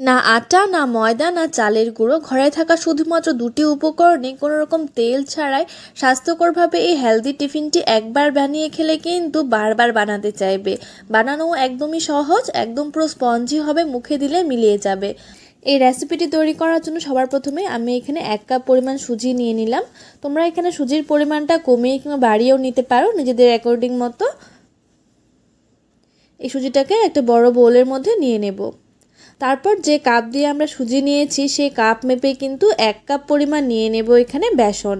না আটা, না ময়দা, না চালের গুঁড়ো। ঘরে থাকা শুধুমাত্র দুটি উপকরণে কোনো রকম তেল ছাড়াই স্বাস্থ্যকরভাবে এই হেলদি টিফিনটি একবার বানিয়ে খেলে কিন্তু বারবার বানাতে চাইবে। বানানো একদমই সহজ, একদম পুরো স্পঞ্জি হবে, মুখে দিলে মিলিয়ে যাবে। এই রেসিপিটি তৈরি করার জন্য সবার প্রথমে আমি এখানে এক কাপ পরিমাণ সুজি নিয়ে নিলাম। তোমরা এখানে সুজির পরিমাণটা কমিয়ে কিংবা বাড়িয়েও নিতে পারো নিজেদের অ্যাকর্ডিং মতো। এই সুজিটাকে একটা বড় বোলের মধ্যে নিয়ে নেব। তারপর যে কাপ দিয়ে আমরা সুজি নিয়েছি সেই কাপ মেপে কিন্তু এক কাপ পরিমাণ নিয়ে নেব এখানে বেসন।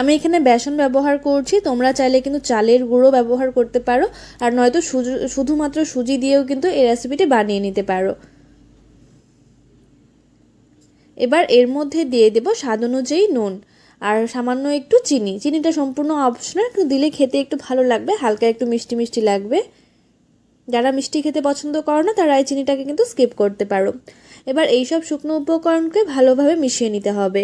আমি এখানে বেসন ব্যবহার করছি, তোমরা চাইলে কিন্তু চালের গুঁড়ো ব্যবহার করতে পারো, আর নয়তো শুধুমাত্র সুজি দিয়েও কিন্তু এই রেসিপিটি বানিয়ে নিতে পারো। এবার এর মধ্যে দিয়ে দেব স্বাদ অনুযায়ী নুন, আর সামান্য একটু চিনি। চিনিটা সম্পূর্ণ অপশনাল দিলে খেতে একটু ভালো লাগবে, হালকা একটু মিষ্টি মিষ্টি লাগবে। যারা মিষ্টি খেতে পছন্দ করো না, তারা এই চিনিটাকে কিন্তু স্কিপ করতে পারো। এবার এইসব শুকনো উপকরণকে ভালোভাবে মিশিয়ে নিতে হবে।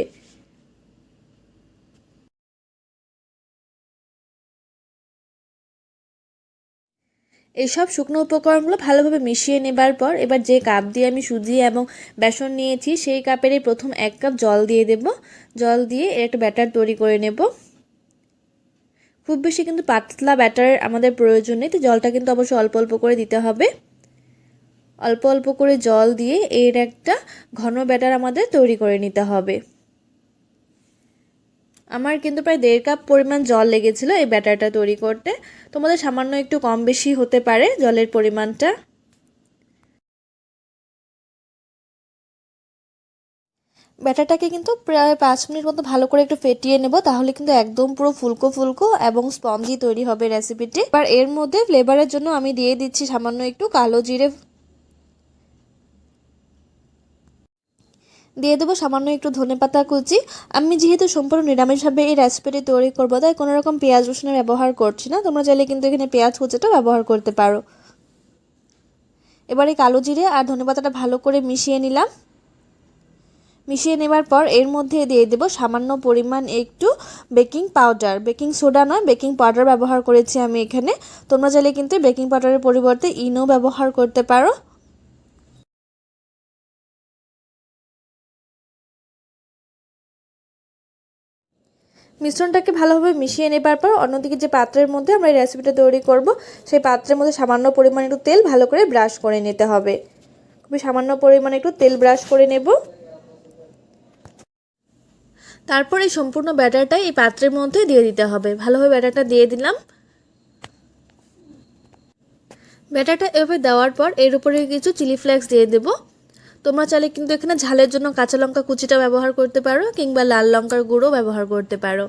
এইসব শুকনো উপকরণগুলো ভালোভাবে মিশিয়ে নেবার পর এবার যে কাপ দিয়ে আমি সুজি এবং বেসন নিয়েছি, সেই কাপেরই প্রথম এক কাপ জল দিয়ে দেব। জল দিয়ে একটা ব্যাটার তৈরি করে নেব। খুব বেশি কিন্তু পাতলা ব্যাটার আমাদের প্রয়োজন নেই, তো জলটা কিন্তু অবশ্যই অল্প অল্প করে দিতে হবে। অল্প অল্প করে জল দিয়ে এর একটা ঘন ব্যাটার আমাদের তৈরি করে নিতে হবে। আমার কিন্তু প্রায় দেড় কাপ পরিমাণ জল লেগেছিল এই ব্যাটারটা তৈরি করতে। তোমাদের সামান্য একটু কম বেশি হতে পারে জলের পরিমাণটা। ব্যাটারটাকে কিন্তু প্রায় পাঁচ মিনিট মতো ভালো করে একটু ফেটিয়ে নেব, তাহলে কিন্তু একদম পুরো ফুলকো ফুলকো এবং স্পঞ্জি তৈরি হবে রেসিপিটি এবার এর মধ্যে ফ্লেভারের জন্য আমি দিয়ে দিচ্ছি সামান্য একটু কালো জিরে। দিয়ে দেবো সামান্য একটু ধনে পাতা কুচি। আমি যেহেতু সম্পূর্ণ নিরামিষভাবে এই রেসিপিটি তৈরি করব, তাই কোনো রকম পেঁয়াজ রসুনের ব্যবহার করছি না। তোমরা চাইলে কিন্তু এখানে পেঁয়াজ কুচিটা ব্যবহার করতে পারো। এবারে কালো জিরে আর ধনে পাতাটা ভালো করে মিশিয়ে নিলাম। মিশিয়ে নেবার পর এর মধ্যে দিয়ে দেব সামান্য পরিমাণ একটু বেকিং পাউডার। বেকিং সোডা নয়, বেকিং পাউডার ব্যবহার করেছি আমি এখানে। তোমরা চাইলে কিন্তু বেকিং পাউডারের পরিবর্তে ইনো ব্যবহার করতে পারো। মিশ্রণটাকে ভালোভাবে মিশিয়ে নেবার পর অন্যদিকে যে পাত্রের মধ্যে আমরা এই রেসিপিটা তৈরি করব, সেই পাত্রের মধ্যে সামান্য পরিমাণ একটু তেল ভালো করে ব্রাশ করে নিতে হবে। খুবই সামান্য পরিমাণে একটু তেল ব্রাশ করে নেব। তারপর এই সম্পূর্ণ ব্যাটারটা এই পাত্রের মধ্যে দিয়ে দিতে হবে। ভালোভাবে ব্যাটারটা দিয়ে দিলাম। ব্যাটারটা এভাবে দেওয়ার পর এর উপরে কিছু চিলি ফ্লেক্স দিয়ে দেব। তোমরা চাইলে কিন্তু এখানে ঝালের জন্য কাঁচা লঙ্কা কুচিটা ব্যবহার করতে পারো কিংবা লাল লঙ্কার গুঁড়ো ব্যবহার করতে পারো।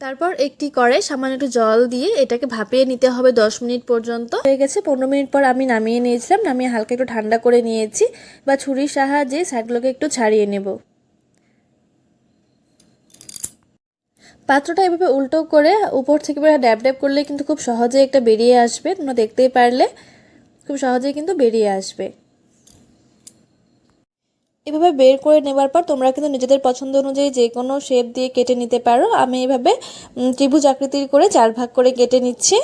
তারপর একটি করে সামান্য একটু জল দিয়ে এটাকে ভাপিয়ে নিতে হবে দশ মিনিট পর্যন্ত। হয়ে গেছে পনেরো মিনিট পর আমি নামিয়ে নিয়েছিলাম, নামিয়ে হালকা একটু ঠান্ডা করে নিয়েছি বা ছুরির সাহায্যে সাইডগুলোকে একটু ছাড়িয়ে নেব। পাত্রটা এভাবে উল্টো করে উপর থেকে ড্যাব ড্যাব করলে কিন্তু খুব সহজে একটা বেরিয়ে আসবে, তোমরা দেখতেই পারলে। খুব সহজেই কিন্তু বেরিয়ে আসবে। এভাবে বের করে নেবার পর তোমরা কিন্তু নিজেদের পছন্দ অনুযায়ী যে কোনো শেপ দিয়ে কেটে নিতে পারো। আমি এভাবে ত্রিভুজ আকৃতির করে চার ভাগ করে কেটে নিচ্ছি।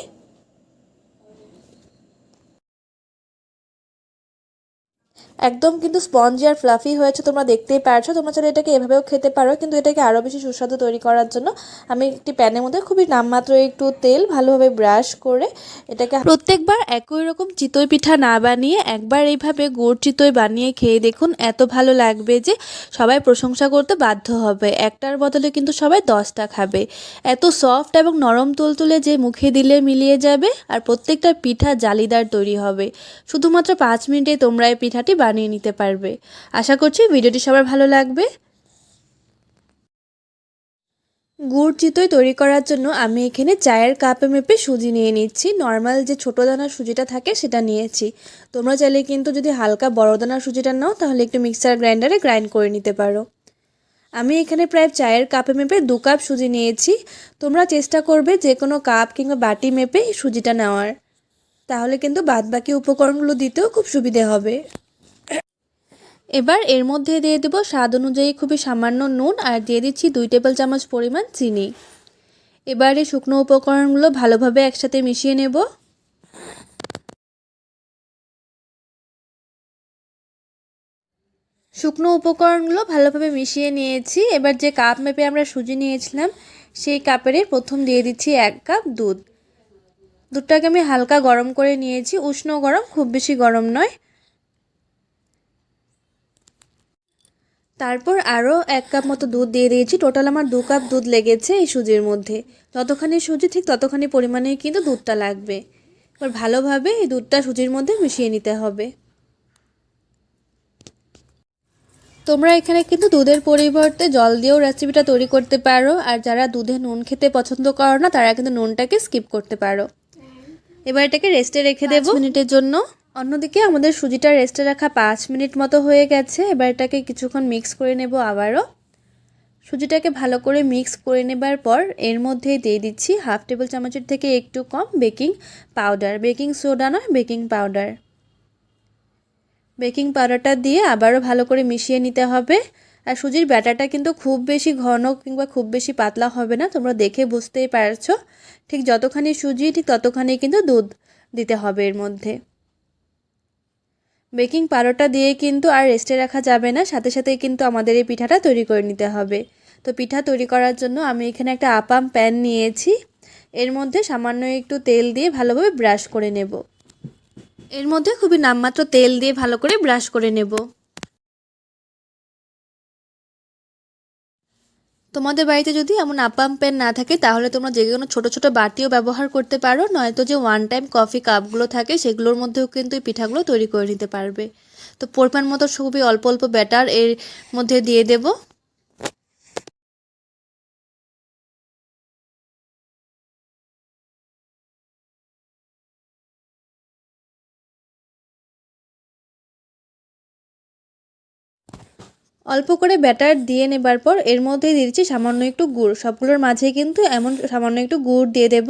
একদম কিন্তু স্পঞ্জি আর ফ্লাফি হয়েছে, তোমরা দেখতেই পারছ। তোমরা চাইলে এটাকে এভাবেও খেতে পারো, কিন্তু এটাকে আরও বেশি সুস্বাদু তৈরি করার জন্য আমি একটি প্যানের মধ্যে খুবই নামমাত্র একটু তেল ভালোভাবে ব্রাশ করে এটাকে প্রত্যেকবার একই রকম চিতই পিঠা না বানিয়ে একবার এইভাবে গুড় চিতই বানিয়ে খেয়ে দেখুন, এত ভালো লাগবে যে সবাই প্রশংসা করতে বাধ্য হবে। একটার বদলে কিন্তু সবাই দশটা খাবে। এত সফট এবং নরম তুলতুলে যে মুখে দিলে মিলিয়ে যাবে, আর প্রত্যেকটা পিঠা জালিদার তৈরি হবে। শুধুমাত্র পাঁচ মিনিটে তোমরা এই পিঠাটি বানিয়ে নিতে পারবে। আশা করছি ভিডিওটি সবার ভালো লাগবে। গুড় চিতই তৈরি করার জন্য আমি এখানে চায়ের কাপে মেপে সুজি নিয়ে নিচ্ছি। নর্মাল যে ছোটো দানার সুজিটা থাকে সেটা নিয়েছি। তোমরা চাইলে কিন্তু যদি হালকা বড় দানার সুজিটা নাও, তাহলে একটু মিক্সার গ্রাইন্ডারে গ্রাইন্ড করে নিতে পারো। আমি এখানে প্রায় চায়ের কাপে মেপে দু কাপ সুজি নিয়েছি। তোমরা চেষ্টা করবে যে কোনো কাপ কিংবা বাটি মেপে সুজিটা নেওয়ার। তাহলে কিন্তু বাদ বাকি উপকরণগুলো দিতেও খুব সুবিধে হবে। এবার এর মধ্যে দিয়ে দেবো স্বাদ অনুযায়ী খুবই সামান্য নুন আর দিয়ে দিচ্ছি দুই টেবিল চামচ পরিমাণ চিনি। এবার এই শুকনো উপকরণগুলো ভালোভাবে একসাথে মিশিয়ে নেব। শুকনো উপকরণগুলো ভালোভাবে মিশিয়ে নিয়েছি। এবার যে কাপ মেপে আমরা সুজি নিয়েছিলাম, সেই কাপের প্রথম দিয়ে দিচ্ছি এক কাপ দুধ। দুধটাকে আমি হালকা গরম করে নিয়েছি। উষ্ণ গরম, খুব বেশি গরম নয়। তারপর আরও এক কাপ মতো দুধ দিয়ে দিয়েছি। টোটাল আমার দু কাপ দুধ লেগেছে এই সুজির মধ্যে। যতখানি সুজি, ঠিক ততখানি পরিমাণে কিন্তু দুধটা লাগবে। এবার ভালোভাবে এই দুধটা সুজির মধ্যে মিশিয়ে নিতে হবে। তোমরা এখানে কিন্তু দুধের পরিবর্তে জল দিয়েও রেসিপিটা তৈরি করতে পারো। আর যারা দুধে নুন খেতে পছন্দ করো না, তারা কিন্তু নুনটাকে স্কিপ করতে পারো। এবার এটাকে রেস্টে রেখে দেবো। মিনিটের জন্য। অন্যদিকে আমাদের সুজিটা রেস্টে রাখা পাঁচ মিনিট মতো হয়ে গেছে। এবার এটাকে কিছুক্ষণ মিক্স করে নেব আবারও। সুজিটাকে ভালো করে মিক্স করে নেবার পর এর মধ্যেই দিয়ে দিচ্ছি হাফ টেবিল চামচের থেকে একটু কম বেকিং পাউডার বেকিং সোডা নয় বেকিং পাউডার বেকিং পাউডারটা দিয়ে আবারও ভালো করে মিশিয়ে নিতে হবে। আর সুজির ব্যাটারটা কিন্তু খুব বেশি ঘন কিংবা খুব বেশি পাতলা হবে না, তোমরা দেখে বুঝতেই পারছ। ঠিক যতখানি সুজি, ঠিক ততখানি কিন্তু দুধ দিতে হবে এর মধ্যে। বেকিং পাউডারটা দিয়ে কিন্তু আর রেস্টে রাখা যাবে না। সাথে সাথে কিন্তু আমাদের এই পিঠাটা তৈরি করে নিতে হবে। তো পিঠা তৈরি করার জন্য আমি এখানে একটা আপাম প্যান নিয়েছি। এর মধ্যে সামান্য একটু তেল দিয়ে ভালোভাবে ব্রাশ করে নেব। এর মধ্যে খুবই নামমাত্র তেল দিয়ে ভালো করে ব্রাশ করে নেব। তোমাদের বাড়িতে যদি এমন আপাম প্যান না থাকে, তাহলে তোমরা যে কোনো ছোটো ছোটো বাটিও ব্যবহার করতে পারো। নয়তো যে ওয়ান টাইম কফি কাপগুলো থাকে, সেগুলোর মধ্যেও কিন্তু এই পিঠাগুলো তৈরি করে নিতে পারবে। তো পরিমাণ মতো খুবই অল্প অল্প ব্যাটার এর মধ্যে দিয়ে দেব। অল্প করে ব্যাটার দিয়ে নেবার পর এর মধ্যে দিয়ে দিচ্ছি সামান্য একটু গুড়। সবগুলোর মাঝে কিন্তু এমন সামান্য একটু গুড় দিয়ে দেব।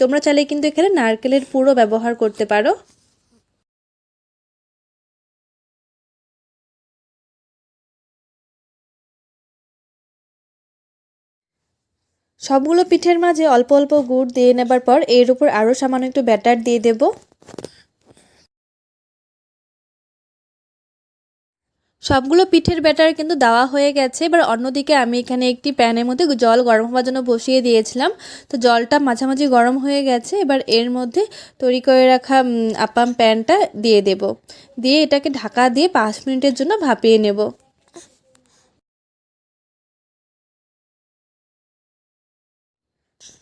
তোমরা চাইলে কিন্তু এখানে নারকেলের পুরো ব্যবহার করতে পারো। সবগুলো পিঠের মাঝে অল্প অল্প গুড় দিয়ে নেবার পর এর উপর আরও সামান্য একটু ব্যাটার দিয়ে দেবো। সবগুলো পিঠের ব্যাটার কিন্তু দেওয়া হয়ে গেছে। এবার অন্যদিকে আমি এখানে একটি প্যানের মধ্যে জল গরম হওয়ার জন্য বসিয়ে দিয়েছিলাম। তো জলটা মাঝামাঝি গরম হয়ে গেছে। এবার এর মধ্যে তৈরি করে রাখা আপাম প্যানটা দিয়ে দেব। দিয়ে এটাকে ঢাকা দিয়ে পাঁচ মিনিটের জন্য ভাপিয়ে নেব।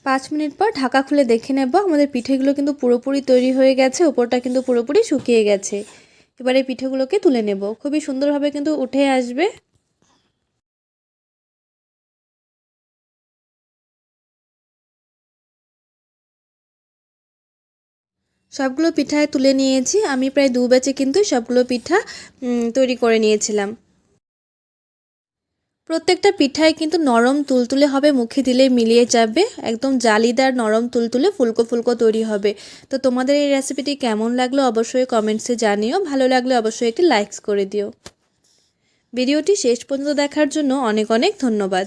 পাঁচ মিনিট পর ঢাকা খুলে দেখে নেব। আমাদের পিঠেগুলো কিন্তু পুরোপুরি তৈরি হয়ে গেছে। ওপরটা কিন্তু পুরোপুরি শুকিয়ে গেছে। এবারে পিঠেগুলোকে তুলে নেব। খুবই সুন্দরভাবে কিন্তু উঠে আসবে। সবগুলো পিঠায় তুলে নিয়েছি। আমি প্রায় দু ব্যাচে কিন্তু সবগুলো পিঠা তৈরি করে নিয়েছিলাম। প্রত্যেকটা পিঠায় কিন্তু নরম তুলতুলে হবে, মুখে দিলে মিলিয়ে যাবে। একদম জালিদার নরম তুলতুলে ফুলকো ফুলকো তৈরি হবে। তো তোমাদের এই রেসিপিটি কেমন লাগল অবশ্যই কমেন্টসে জানিও। ভালো লাগলে অবশ্যই একটি লাইকস করে দিও। ভিডিওটি শেষ পর্যন্ত দেখার জন্য অনেক অনেক ধন্যবাদ।